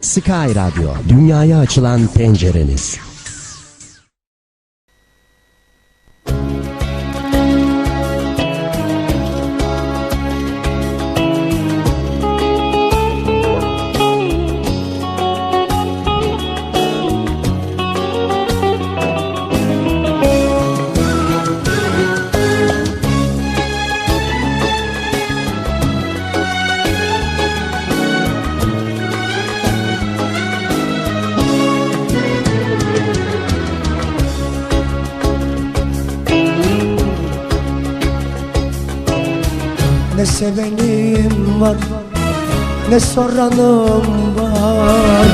Sky Radyo, dünyaya açılan pencereniz. Ne sevenim var ne soranım var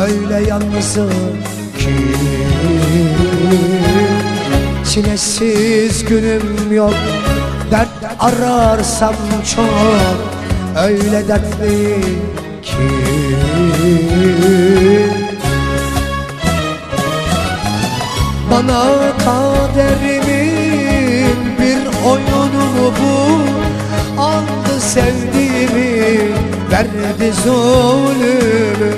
Öyle yalnızım ki. Çilesiz günüm yok Dert ararsam çok Öyle dertli ki zulümü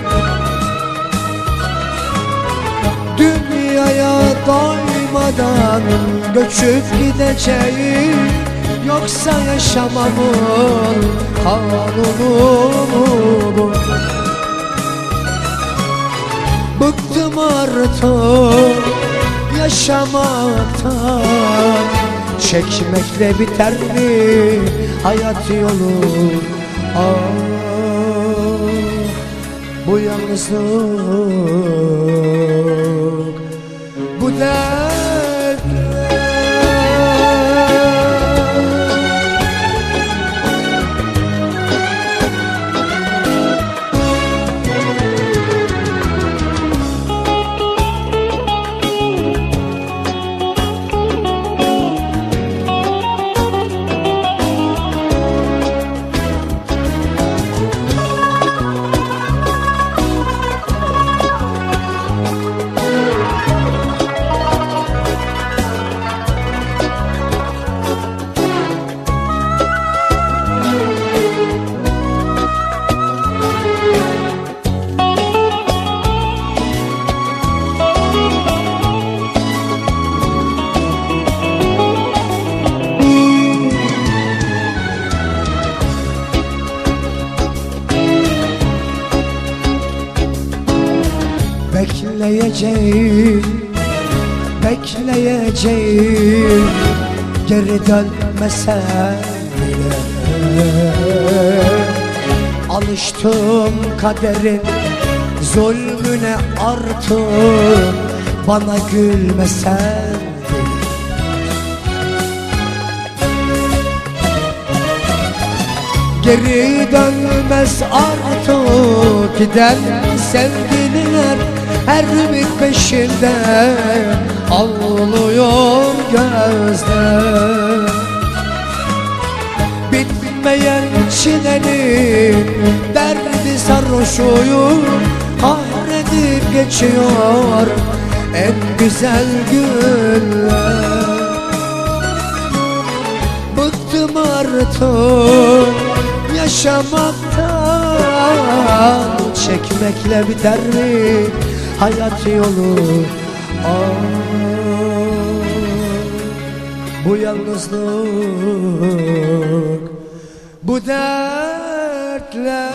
Dünyaya doymadan göçüp gideceğim Yoksa yaşamamın kanunu bu? Bıktım artık yaşamaktan Çekmekle biter mi hayat yolu Ah bu yalnızlık Bekleyeceğim Bekleyeceğim. Geri dönmesen bile. Alıştım kaderin Zulmüne artık. Bana gülmesen Geri dönmez artık. Giden sevgililer Her bir peşinde ağlıyor gözler Bitmeyen çilenin derdi sarhoşuyum Kahredip geçiyor en güzel günler. Bıktım artık yaşamaktan Çekmekle biter mi hayat yolu. Ah, Bu yalnızlık Bu dertler